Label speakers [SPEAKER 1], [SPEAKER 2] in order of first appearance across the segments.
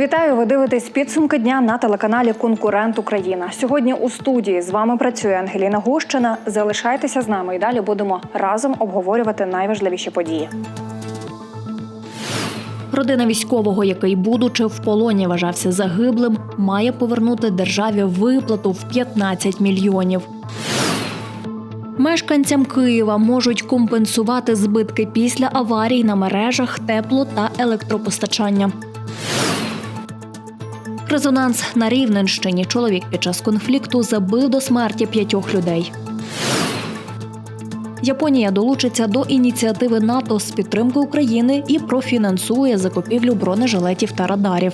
[SPEAKER 1] Вітаю! Ви дивитесь підсумки дня на телеканалі Конкурент Україна. Сьогодні у студії з вами працює Ангеліна Гущина. Залишайтеся з нами і далі будемо разом обговорювати найважливіші події.
[SPEAKER 2] Родина військового, який, будучи в полоні, вважався загиблим, має повернути державі виплату в 15 мільйонів. Мешканцям Києва можуть компенсувати збитки після аварій на мережах тепло та електропостачання. Резонанс на Рівненщині. Чоловік під час конфлікту забив до смерті п'ятьох людей. Японія долучиться до ініціативи НАТО з підтримки України і профінансує закупівлю бронежилетів та радарів.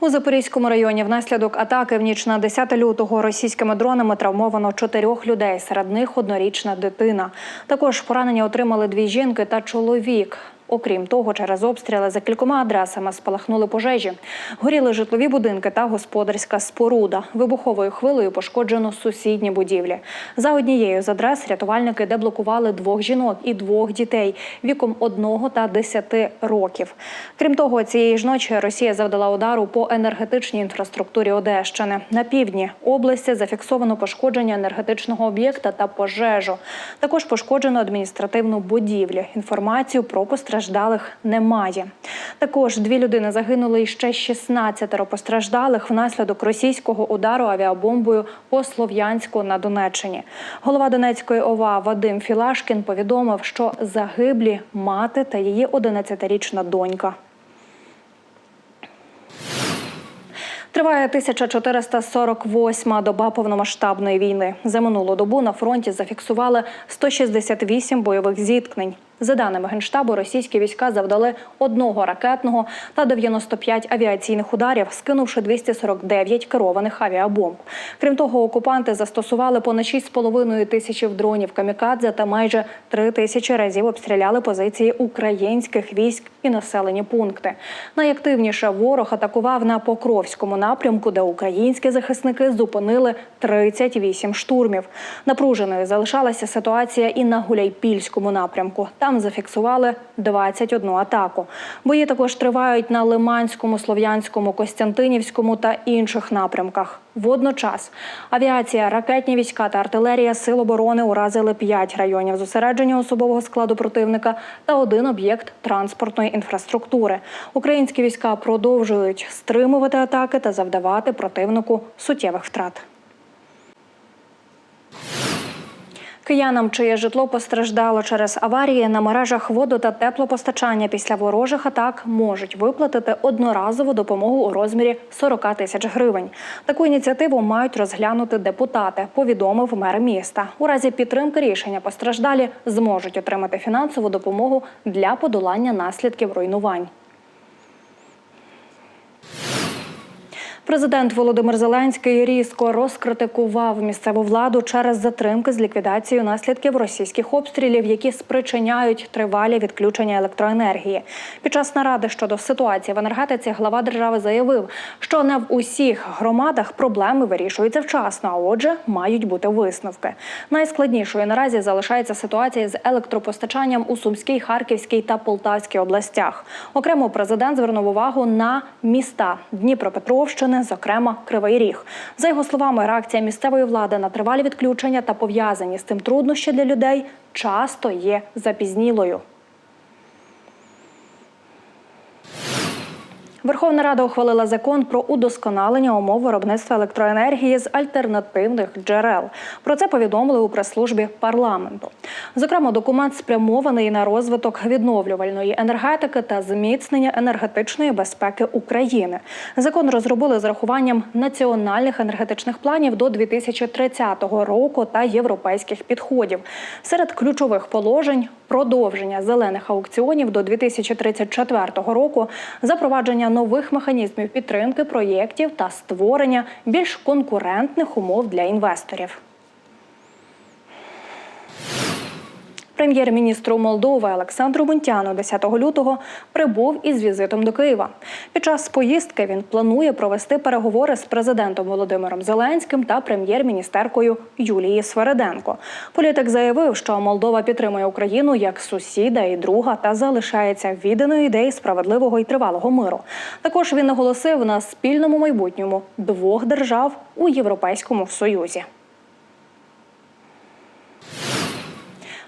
[SPEAKER 1] У Запорізькому районі внаслідок атаки в ніч на 10 лютого російськими дронами травмовано чотирьох людей. Серед них однорічна дитина. Також поранення отримали дві жінки та чоловік. Окрім того, через обстріли за кількома адресами спалахнули пожежі. Горіли житлові будинки та господарська споруда. Вибуховою хвилею пошкоджено сусідні будівлі. За однією з адрес рятувальники деблокували двох жінок і двох дітей віком одного та десяти років. Крім того, цієї ж ночі Росія завдала удару по енергетичній інфраструктурі Одещини. На півдні області зафіксовано пошкодження енергетичного об'єкта та пожежу. Також пошкоджено адміністративну будівлю. Інформацію про постраждалих немає. Також дві людини загинули і ще 16 постраждалих внаслідок російського удару авіабомбою по Слов'янську на Донеччині. Голова Донецької ОВА Вадим Філашкін повідомив, що загиблі мати та її 11-річна донька. Триває 1448-ма доба повномасштабної війни. За минулу добу на фронті зафіксували 168 бойових зіткнень. За даними Генштабу, російські війська завдали одного ракетного та 95 авіаційних ударів, скинувши 249 керованих авіабомб. Крім того, окупанти застосували понад 6,5 тисячів дронів камікадзе та майже 3 тисячі разів обстріляли позиції українських військ і населені пункти. Найактивніше ворог атакував на Покровському напрямку, де українські захисники зупинили 38 штурмів. Напруженою залишалася ситуація і на Гуляйпільському напрямку. Там зафіксували 21 атаку. Бої також тривають на Лиманському, Слов'янському, Костянтинівському та інших напрямках. Водночас авіація, ракетні війська та артилерія сил оборони уразили 5 районів зосередження особового складу противника та один об'єкт транспортної інфраструктури. Українські війська продовжують стримувати атаки та завдавати противнику суттєвих втрат. Киянам, чиє житло постраждало через аварії на мережах воду та теплопостачання після ворожих атак, можуть виплатити одноразову допомогу у розмірі 40 тисяч гривень. Таку ініціативу мають розглянути депутати. Повідомив мер міста. У разі підтримки рішення постраждалі зможуть отримати фінансову допомогу для подолання наслідків руйнувань. Президент Володимир Зеленський різко розкритикував місцеву владу через затримки з ліквідацією наслідків російських обстрілів, які спричиняють тривалі відключення електроенергії. Під час наради щодо ситуації в енергетиці глава держави заявив, що не в усіх громадах проблеми вирішуються вчасно, а отже, мають бути висновки. Найскладнішою наразі залишається ситуація з електропостачанням у Сумській, Харківській та Полтавській областях. Окремо президент звернув увагу на міста Дніпропетровщини зокрема Кривий Ріг. За його словами, реакція місцевої влади на тривалі відключення та пов'язані з цим труднощі для людей часто є запізнілою. Верховна Рада ухвалила закон про удосконалення умов виробництва електроенергії з альтернативних джерел. Про це повідомили у прес-службі парламенту. Зокрема, документ спрямований на розвиток відновлювальної енергетики та зміцнення енергетичної безпеки України. Закон розробили з рахуванням національних енергетичних планів до 2030 року та європейських підходів. Серед ключових положень продовження зелених аукціонів до 2034 року, запровадження нових механізмів підтримки проєктів та створення більш конкурентних умов для інвесторів. Прем'єр-міністру Молдови Олександру Мунтяну 10 лютого прибув із візитом до Києва. Під час поїздки він планує провести переговори з президентом Володимиром Зеленським та прем'єр-міністеркою Юлією Свереденко. Політик заявив, що Молдова підтримує Україну як сусіда і друга та залишається відданою ідеї справедливого і тривалого миру. Також він наголосив на спільному майбутньому двох держав у Європейському Союзі.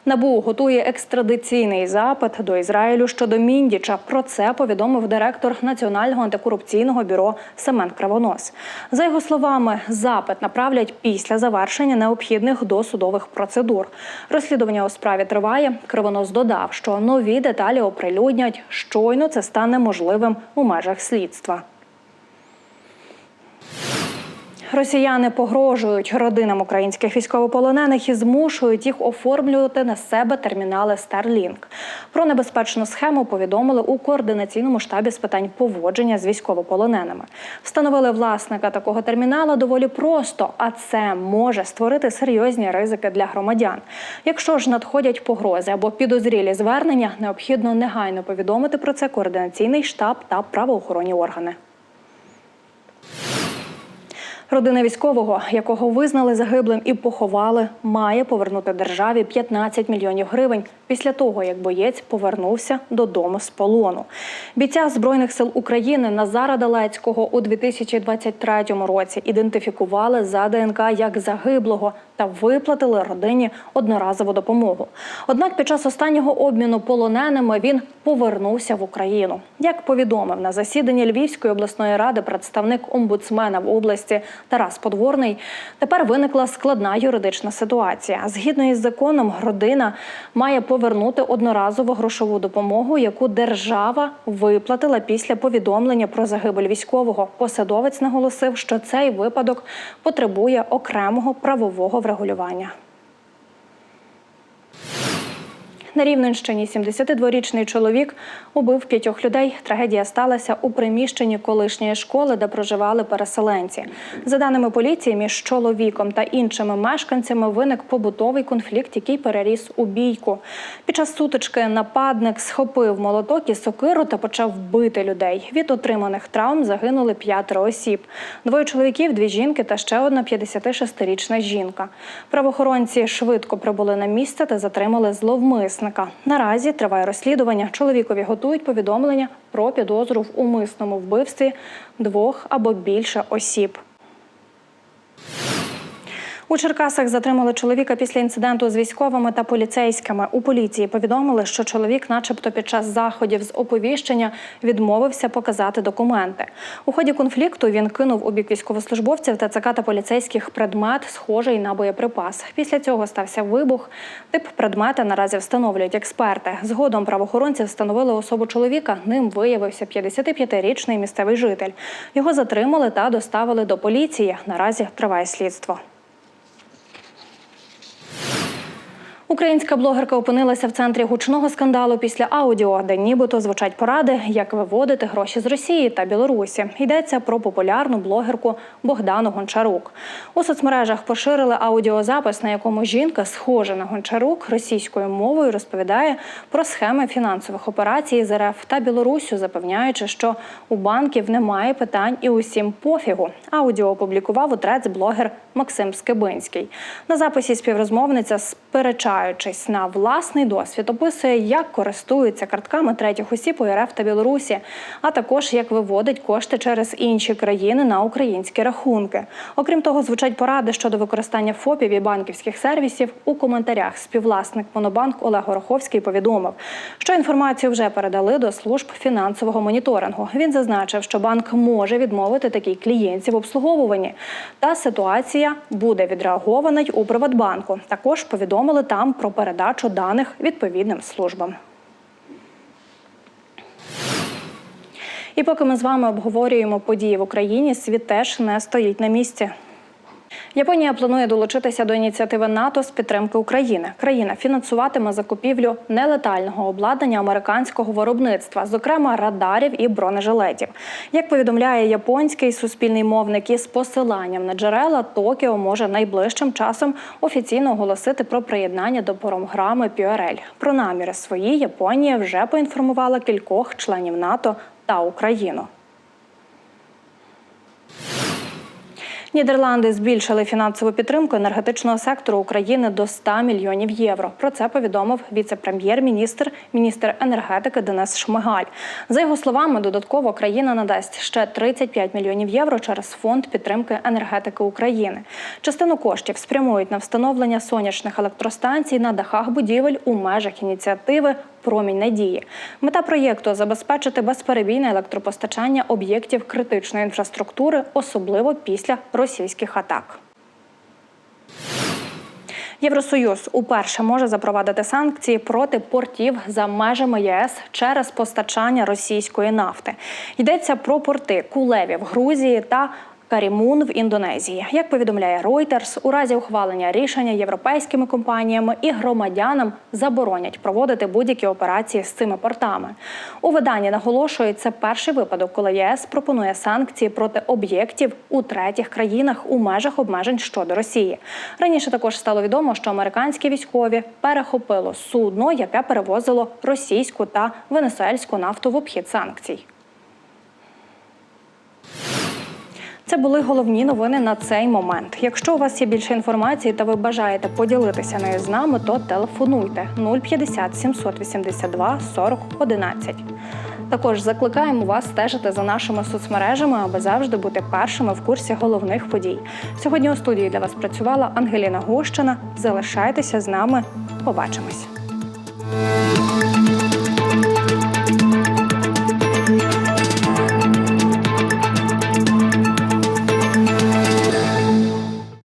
[SPEAKER 1] НАБУ готує екстрадиційний запит до Ізраїлю щодо Міндіча. Про це повідомив директор Національного антикорупційного бюро Семен Кривонос. За його словами, запит направлять після завершення необхідних досудових процедур. Розслідування у справі триває. Кривонос додав, що нові деталі оприлюднять щойно це стане можливим у межах слідства. Росіяни погрожують родинам українських військовополонених і змушують їх оформлювати на себе термінали Starlink. Про небезпечну схему повідомили у координаційному штабі з питань поводження з військовополоненими. Встановили власника такого термінала доволі просто, а це може створити серйозні ризики для громадян. Якщо ж надходять погрози або підозрілі звернення, необхідно негайно повідомити про це координаційний штаб та правоохоронні органи. Родина військового, якого визнали загиблим і поховали, має повернути державі 15 мільйонів гривень після того, як боєць повернувся додому з полону. Бійця збройних сил України Назара Далецького у 2023 році ідентифікували за ДНК як загиблого та виплатили родині одноразову допомогу. Однак під час останнього обміну полоненими він повернувся в Україну. Як повідомив на засіданні Львівської обласної ради представник омбудсмена в області Тарас Подворний, тепер виникла складна юридична ситуація. Згідно із законом, родина має повернути одноразову грошову допомогу, яку держава виплатила після повідомлення про загибель військового. Посадовець наголосив, що цей випадок потребує окремого правового врегулювання. На Рівненщині 72-річний чоловік убив п'ятьох людей. Трагедія сталася у приміщенні колишньої школи, де проживали переселенці. За даними поліції, між чоловіком та іншими мешканцями виник побутовий конфлікт, який переріс у бійку. Під час сутички нападник схопив молоток і сокиру та почав бити людей. Від отриманих травм загинули п'ятеро осіб. Двоє чоловіків, дві жінки та ще одна 56-річна жінка. Правоохоронці швидко прибули на місце та затримали зловмисника. Наразі триває розслідування. Чоловікові готують повідомлення про підозру в умисному вбивстві двох або більше осіб. У Черкасах затримали чоловіка після інциденту з військовими та поліцейськими. У поліції повідомили, що чоловік, начебто, під час заходів з оповіщення відмовився показати документи. У ході конфлікту він кинув у бік військовослужбовців ТЦК та поліцейських предмет, схожий на боєприпас. Після цього стався вибух. Тип предмета наразі встановлюють експерти. Згодом правоохоронці встановили особу чоловіка. Ним виявився 55-річний місцевий житель. Його затримали та доставили до поліції. Наразі триває слідство. Українська блогерка опинилася в центрі гучного скандалу після аудіо, де нібито звучать поради, як виводити гроші з Росії та Білорусі. Йдеться про популярну блогерку Богдану Гончарук. У соцмережах поширили аудіозапис, на якому жінка, схожа на Гончарук, російською мовою розповідає про схеми фінансових операцій з РФ та Білорусю, запевняючи, що у банків немає питань і усім пофігу. Аудіо опублікував у трец блогер Максим Скибинський. На записі співрозмовниця сперечає спираючись на власний досвід, описує, як користуються картками третіх осіб у РФ та Білорусі, а також як виводить кошти через інші країни на українські рахунки. Окрім того, звучать поради щодо використання ФОПів і банківських сервісів. У коментарях співвласник Монобанк Олег Гороховський повідомив, що інформацію вже передали до служб фінансового моніторингу. Він зазначив, що банк може відмовити такій клієнтів в обслуговуванні. Та ситуація буде відреагована й у Приватбанку. Також повідомили там про передачу даних відповідним службам. І поки ми з вами обговорюємо події в Україні, світ теж не стоїть на місці. Японія планує долучитися до ініціативи НАТО з підтримки України. Країна фінансуватиме закупівлю нелетального обладнання американського виробництва, зокрема радарів і бронежилетів. Як повідомляє японський суспільний мовник із посиланням на джерела, Токіо може найближчим часом офіційно оголосити про приєднання до програми Пюрель. Про наміри свої Японія вже поінформувала кількох членів НАТО та Україну. Нідерланди збільшили фінансову підтримку енергетичного сектору України до 100 мільйонів євро. Про це повідомив віце-прем'єр-міністр, міністр енергетики Денис Шмигаль. За його словами, додатково країна надасть ще 35 мільйонів євро через фонд підтримки енергетики України. Частину коштів спрямують на встановлення сонячних електростанцій на дахах будівель у межах ініціативи Промінь надії. Мета проєкту забезпечити безперебійне електропостачання об'єктів критичної інфраструктури, особливо після російських атак. Євросоюз уперше може запровадити санкції проти портів за межами ЄС через постачання російської нафти. Йдеться про порти Кулеві в Грузії та Карімун в Індонезії. Як повідомляє Reuters, у разі ухвалення рішення європейськими компаніями і громадянам заборонять проводити будь-які операції з цими портами. У виданні наголошують, це перший випадок, коли ЄС пропонує санкції проти об'єктів у третіх країнах у межах обмежень щодо Росії. Раніше також стало відомо, що американські військові перехопило судно, яке перевозило російську та венесуельську нафту в обхід санкцій. Це були головні новини на цей момент. Якщо у вас є більше інформації та ви бажаєте поділитися нею з нами, то телефонуйте 050 782 40 11. Також закликаємо вас стежити за нашими соцмережами, аби завжди бути першими в курсі головних подій. Сьогодні у студії для вас працювала Ангеліна Гущина. Залишайтеся з нами. Побачимось.